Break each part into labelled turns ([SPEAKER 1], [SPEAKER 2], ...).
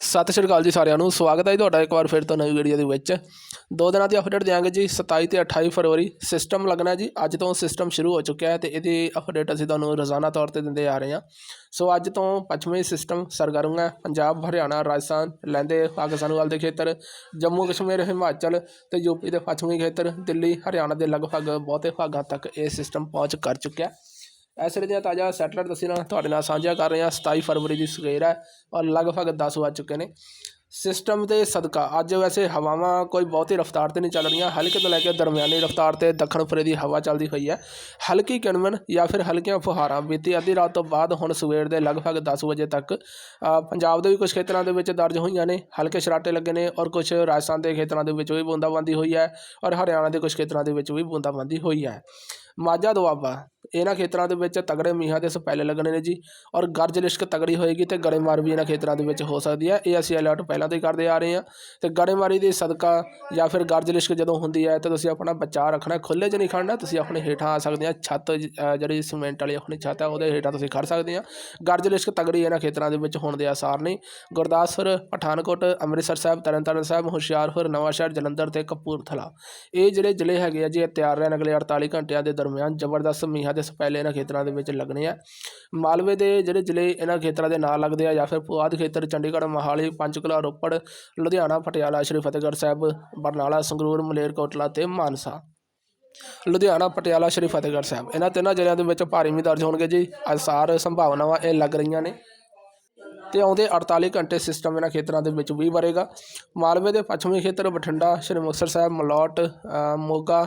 [SPEAKER 1] ਸਤਿ ਸ਼੍ਰੀ ਅਕਾਲ ਜੀ ਸਾਰਿਆਂ ਨੂੰ, ਸਵਾਗਤ ਹੈ ਜੀ ਤੁਹਾਡਾ ਇੱਕ ਵਾਰ ਫਿਰ ਤੋਂ ਨਵੀਂ ਵੀਡੀਓ ਦੇ ਵਿੱਚ। ਦੋ ਦਿਨਾਂ ਦੀ ਅਪਡੇਟ ਦਿਆਂਗੇ ਜੀ 27 ਤੇ 28 ਫਰਵਰੀ ਸਿਸਟਮ ਲੱਗਣਾ ਜੀ, ਅੱਜ ਤੋਂ ਸਿਸਟਮ ਸ਼ੁਰੂ ਹੋ ਚੁੱਕਿਆ ਹੈ ਤੇ ਇਹਦੀ ਅਪਡੇਟ ਅਸੀਂ ਤੁਹਾਨੂੰ ਰੋਜ਼ਾਨਾ ਤੌਰ ਤੇ ਦਿੰਦੇ ਆ ਰਹੇ ਹਾਂ। ਸੋ ਅੱਜ ਤੋਂ ਪੱਛਮੀ ਸਿਸਟਮ ਸਰਗਰਮ ਹੈ, ਪੰਜਾਬ, ਹਰਿਆਣਾ, ਰਾਜਸਥਾਨ ਲਹਿੰਦੇ ਪਾਕਿਸਤਾਨ ਵੱਲ ਦੇ ਖੇਤਰ, ਜੰਮੂ ਕਸ਼ਮੀਰ, ਹਿਮਾਚਲ ਤੇ ਯੂਪੀ ਦੇ ਪੱਛਮੀ ਖੇਤਰ, ਦਿੱਲੀ, ਹਰਿਆਣਾ ਦੇ ਲਗਭਗ ਬਹੁਤੇ ਭਾਗਾਂ ਤੱਕ ਇਹ ਸਿਸਟਮ ਪਹੁੰਚ ਕਰ ਚੁੱਕਿਆ ਇਸ ਵੇਲੇ ਦੀਆਂ ਤਾਜ਼ਾ ਸੈਟਲਾਈਟ ਤਸਵੀਰਾਂ ਤੁਹਾਡੇ ਨਾਲ ਸਾਂਝਾ ਕਰ ਰਹੇ ਹਾਂ। 27 ਫਰਵਰੀ ਦੀ ਸਵੇਰ ਹੈ ਔਰ ਲਗਭਗ 10 ਵੱਜ ਚੁੱਕੇ ਨੇ। ਸਿਸਟਮ ਦੇ ਸਦਕਾ, ਅੱਜ ਵੈਸੇ ਹਵਾਵਾਂ ਕੋਈ ਬਹੁਤੀ ਰਫ਼ਤਾਰ ਤੇ ਨਹੀਂ ਚੱਲ ਰਹੀਆਂ। ਹਲਕੇ ਤੋਂ ਲੈ ਕੇ ਦਰਮਿਆਨੀ ਰਫ਼ਤਾਰ ਤੇ ਦੱਖਣ ਪੂਰੇ ਦੀ ਹਵਾ ਚੱਲਦੀ ਹੋਈ ਹੈ। ਹਲਕੀ ਕਿਣਮਣ ਜਾਂ ਫਿਰ ਹਲਕੀਆਂ ਫੁਹਾਰਾਂ ਬੀਤੀ ਅੱਧੀ ਰਾਤ ਤੋਂ ਬਾਅਦ ਹੁਣ ਸਵੇਰ ਦੇ ਲਗਭਗ 10 ਵਜੇ ਤੱਕ ਪੰਜਾਬ ਦੇ ਵੀ ਕੁਝ ਖੇਤਰਾਂ ਦੇ ਵਿੱਚ ਦਰਜ ਹੋਈਆਂ ਨੇ। ਹਲਕੇ ਸ਼ਰਾਟੇ ਲੱਗੇ ਨੇ ਔਰ ਕੁਝ ਰਾਜਸਥਾਨ ਦੇ ਖੇਤਰਾਂ ਦੇ ਵਿੱਚ ਵੀ ਬੂੰਦਾਬਾਂਦੀ ਹੋਈ ਹੈ ਔਰ ਹਰਿਆਣਾ ਦੇ ਕੁਝ ਖੇਤਰਾਂ ਦੇ ਵਿੱਚ ਵੀ ਬੂੰਦਾਬਾਂਦੀ ਹੋਈ ਹੈ। ਮਾਝਾ ਦੁਆਬਾ ਇਹਨਾਂ ਖੇਤਰਾਂ ਦੇ ਵਿੱਚ ਤਗੜੇ ਮੀਂਹਾਂ ਦੇ ਸਪੈਲੇ ਲੱਗਣੇ ਨੇ ਜੀ। ਔਰ ਗਰਜ ਲਿਸ਼ਕ ਤਗੜੀ ਹੋਏਗੀ ਤੇ ਗੜੇਮਾਰ ਵੀ ਇਹਨਾਂ ਖੇਤਰਾਂ ਦੇ ਵਿੱਚ ਹੋ ਸਕਦੀ ਹੈ। ਇਹ ਅਸੀਂ ਅਲਰਟ ਪਹਿਲਾਂ ਤੋਂ ਹੀ ਕਰਦੇ ਆ ਰਹੇ ਹਾਂ। ਤੇ ਗੜੇਮਾਰੀ ਦੀ ਸਦਕਾ ਜਾਂ ਫਿਰ ਗਰਜ ਲਿਸ਼ਕ ਜਦੋਂ ਹੁੰਦੀ ਹੈ ਤਾਂ ਤੁਸੀਂ ਆਪਣਾ ਬਚਾਅ ਰੱਖਣਾ ਖੁੱਲੇ 'ਚ ਨਹੀਂ ਖੜਨਾ ਤੁਸੀਂ ਆਪਣੇ ਹੇਠਾਂ ਆ ਸਕਦੇ ਆ ਛੱਤ ਜਿਹੜੀ ਸੀਮੈਂਟ ਵਾਲੀ ਆਪਣੀ ਛੱਤ ਹੈ, ਉਹਦੇ ਹੇਠਾਂ ਤੁਸੀਂ ਖੜ ਸਕਦੇ ਆ ਗਰਜ ਲਿਸ਼ਕ ਤਗੜੀ ਇਹਨਾਂ ਖੇਤਰਾਂ ਦੇ ਵਿੱਚ ਹੋਣ ਦੇ ਆਸਾਰ ਨੇ। ਗੁਰਦਾਸਪੁਰ, ਪਠਾਨਕੋਟ, ਅੰਮ੍ਰਿਤਸਰ ਸਾਹਿਬ, ਤਰਨਤਾਰਨ ਸਾਹਿਬ, ਹੁਸ਼ਿਆਰਪੁਰ, ਨਵਾਂਸ਼ਹਿਰ, ਜਲੰਧਰ ਤੇ ਕਪੂਰਥਲਾ। ਇਹ ਜਿਹੜੇ ਜ਼ਿਲ੍ਹੇ ਹੈਗੇ ਆ ਜੀ, ਇਹ ਤਿਆਰ ਰਹਿਣ ਅਗਲੇ 48 ਘੰਟਿਆਂ ਦੇ ਦਰਮਿਆਨ ਜ਼ਬਰਦਸਤ ਮੀਂਹਾਂ ਦੇ ਸਪੈਲੇ ਇਹਨਾਂ ਖੇਤਰਾਂ ਦੇ ਵਿੱਚ ਲੱਗਣੇ ਆ। ਮਾਲਵੇ ਦੇ ਜਿਹੜੇ ਜ਼ਿਲ੍ਹੇ ਇਹਨਾਂ ਖੇਤਰਾਂ ਦੇ ਨਾਲ ਲੱਗਦੇ ਆ ਜਾਂ ਫਿਰ ਪੁਆਧ ਖੇਤਰ ਚੰਡੀਗੜ੍ਹ, ਮੋਹਾਲੀ, ਪੰਚਕੂਲਾ, ਰੋਪੜ, ਲੁਧਿਆਣਾ, ਪਟਿਆਲਾ, ਸ਼੍ਰੀ ਫਤਿਹਗੜ੍ਹ ਸਾਹਿਬ, ਬਰਨਾਲਾ, ਸੰਗਰੂਰ ਮਲੇਰਕੋਟਲਾ ਤੇ ਮਾਨਸਾ। ਲੁਧਿਆਣਾ, ਪਟਿਆਲਾ, ਸ਼੍ਰੀ ਫਤਿਹਗੜ੍ਹ ਸਾਹਿਬ। ਇਹਨਾਂ ਤਿੰਨਾਂ ਜ਼ਿਲ੍ਹਿਆਂ ਦੇ ਵਿੱਚ ਭਾਰੀ ਮੀਂਹ ਦਰਜ ਹੋਣਗੇ ਜੀ। ਅਸਾਰ ਸੰਭਾਵਨਾਵਾਂ ਇਹ ਲੱਗ ਰਹੀਆਂ ਨੇ। ਤੇ ਆਉਂਦੇ 48 ਘੰਟੇ ਸਿਸਟਮ ਇਹਨਾਂ ਖੇਤਰਾਂ ਦੇ ਵਿੱਚ ਵੀ ਵਰੇਗਾ। ਮਾਲਵੇ ਦੇ ਪੱਛਮੀ ਖੇਤਰ ਬਠਿੰਡਾ, ਸ਼੍ਰੀ ਮੁਕਤਸਰ ਸਾਹਿਬ, ਮਲੌਟ ਮੋਗਾ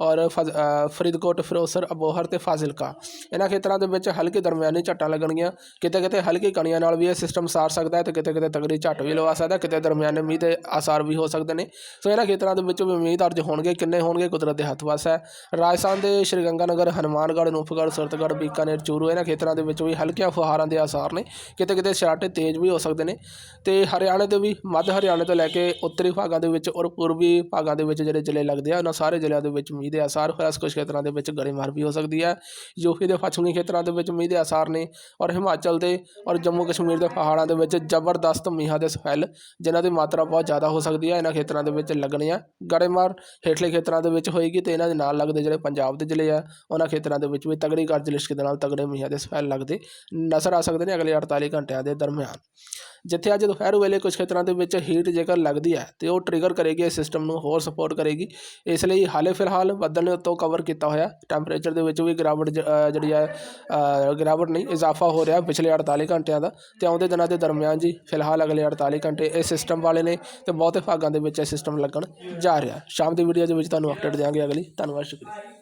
[SPEAKER 1] ਔਰ ਫਰੀਦਕੋਟ, ਫਿਰੋਜ਼ਪੁਰ, ਅਬੋਹਰ ਤੇ ਫਾਜ਼ਿਲਕਾ। ਇਹਨਾਂ ਖੇਤਰਾਂ ਦੇ ਵਿੱਚ ਹਲਕੀ ਦਰਮਿਆਨੀ ਝੱਟਾਂ ਲੱਗਣਗੀਆਂ। ਕਿਤੇ ਕਿਤੇ ਹਲਕੀ ਕਣੀਆਂ ਨਾਲ ਵੀ ਇਹ ਸਿਸਟਮ ਸਾਰ ਸਕਦਾ ਹੈ ਤੇ ਕਿਤੇ ਕਿਤੇ ਤਗੜੀ ਝੱਟ ਵੀ ਲਵਾ ਸਕਦਾ ਕਿਤੇ ਦਰਮਿਆਨੇ ਮੀਂਹ ਦੇ ਆਸਾਰ ਵੀ ਹੋ ਸਕਦੇ ਨੇ। ਸੋ ਇਹਨਾਂ ਖੇਤਰਾਂ ਦੇ ਵਿੱਚ ਵੀ ਮੀਂਹ ਦਰਜ ਹੋਣਗੇ। ਕਿੰਨੇ ਹੋਣਗੇ? ਕੁਦਰਤ ਦੇ ਹੱਥ ਵੱਸ ਹੈ। ਰਾਜਸਥਾਨ ਦੇ ਸ਼੍ਰੀ ਗੰਗਾਨਗਰ, ਹਨੂੰਮਾਨਗੜ੍ਹ, ਨੂਪਗੜ੍ਹ, ਸੁਰਤਗੜ੍ਹ, ਬੀਕਾਨੇਰ, ਚੂਰੂ, ਇਹਨਾਂ ਖੇਤਰਾਂ ਦੇ ਵਿੱਚ ਵੀ ਹਲਕੀਆਂ ਫੁਹਾਰਾਂ ਦੇ ਆਸਾਰ ਨੇ। ਕਿਤੇ ਕਿਤੇ ਛਰਾਟੇ ਤੇਜ਼ ਵੀ ਹੋ ਸਕਦੇ ਨੇ। ਤੇ ਹਰਿਆਣੇ ਦੇ ਵੀ ਮੱਧ ਹਰਿਆਣੇ ਤੋਂ ਲੈ ਕੇ ਉੱਤਰੀ ਭਾਗਾਂ ਦੇ ਵਿੱਚ ਔਰ ਪੂਰਬੀ ਭਾਗਾਂ ਦੇ ਵਿੱਚ ਜਿਹੜੇ ਜ਼ਿਲ੍ਹੇ ਲੱਗਦੇ ਆ, ਉਹਨਾਂ ਸਾਰੇ ਜ਼ਿਲ੍ਹਿਆਂ ਦੇ ਵਿੱਚ ਮੀਂਹ ਦੇ ਆਸਾਰ ਹੋਇਆ। ਕੁਝ ਖੇਤਰਾਂ ਦੇ ਵਿੱਚ ਗੜੇਮਾਰ ਵੀ ਹੋ ਸਕਦੀ ਹੈ। ਯੂਪੀ ਦੇ ਪੱਛਮੀ ਖੇਤਰਾਂ ਦੇ ਵਿੱਚ ਮੀਂਹ ਦੇ ਆਸਾਰ ਨੇ ਔਰ ਹਿਮਾਚਲ ਦੇ ਔਰ ਜੰਮੂ ਕਸ਼ਮੀਰ ਦੇ ਪਹਾੜਾਂ ਦੇ ਵਿੱਚ ਜ਼ਬਰਦਸਤ ਮੀਂਹਾਂ ਦੇ ਸਫੈਲ ਜਿਨ੍ਹਾਂ ਦੀ ਮਾਤਰਾ ਬਹੁਤ ਜ਼ਿਆਦਾ ਹੋ ਸਕਦੀ ਹੈ। ਇਹਨਾਂ ਖੇਤਰਾਂ ਦੇ ਵਿੱਚ ਲੱਗਣੇ ਆ ਗੜੇਮਾਰ ਹੇਠਲੇ ਖੇਤਰਾਂ ਦੇ ਵਿੱਚ ਹੋਏਗੀ ਤੇ ਇਹਨਾਂ ਦੇ ਨਾਲ ਲੱਗਦੇ ਜਿਹੜੇ ਪੰਜਾਬ ਦੇ ਜ਼ਿਲ੍ਹੇ ਆ, ਉਹਨਾਂ ਖੇਤਰਾਂ ਦੇ ਵਿੱਚ ਵੀ ਤਗੜੀ ਗਰਜ ਲਿਸ਼ਕ ਦੇ ਨਾਲ ਤਗੜੇ ਮੀਂਹਾਂ ਦੇ ਸਫੈਲ ਲੱਗਦੇ ਨਜ਼ਰ ਆ ਸਕਦੇ ਨੇ। ਅਗਲੇ 48 ਘੰਟਿਆਂ ਦੇ ਦਰਮਿਆਨ ਦਰਮਿਆਨ ਜਿੱਥੇ ਅੱਜ ਦੁਪਹਿਰ ਵੇਲੇ ਕੁਝ ਖੇਤਰਾਂ ਦੇ ਵਿੱਚ ਹੀਟ ਜੇਕਰ ਲੱਗਦੀ ਹੈ, ਤੇ ਉਹ ਟ੍ਰਿਗਰ ਕਰੇਗੀ ਇਸ ਸਿਸਟਮ ਨੂੰ, ਹੋਰ ਸਪੋਰਟ ਕਰੇਗੀ। ਇਸ ਲਈ ਹਾਲੇ ਫਿਲਹਾਲ ਬੱਦਲ ਨੇ ਉੱਤੋਂ ਕਵਰ ਕੀਤਾ ਹੋਇਆ। ਟੈਂਪਰੇਚਰ ਦੇ ਵਿੱਚ ਵੀ ਗਿਰਾਵਟ ਜਿਹੜੀ ਹੈ ਗਿਰਾਵਟ ਨਹੀਂ, ਇਜ਼ਾਫਾ ਹੋ ਰਿਹਾ ਪਿਛਲੇ 48 ਘੰਟਿਆਂ ਦਾ। ਤੇ ਆਉਂਦੇ ਦਿਨਾਂ ਦੇ ਦਰਮਿਆਨ ਜੀ, ਫਿਲਹਾਲ ਅਗਲੇ 48 ਘੰਟੇ ਇਹ ਸਿਸਟਮ ਵਾਲੇ ਨੇ ਤੇ ਬਹੁਤੇ ਭਾਗਾਂ ਦੇ ਵਿੱਚ ਇਹ ਸਿਸਟਮ ਲੱਗਣ ਜਾ ਰਿਹਾ। ਸ਼ਾਮ ਦੀ ਵੀਡੀਓ ਦੇ ਵਿੱਚ ਤੁਹਾਨੂੰ ਅਪਡੇਟ ਦਿਆਂਗੇ ਅਗਲੀ। ਧੰਨਵਾਦ, ਸ਼ੁਕਰੀਆ।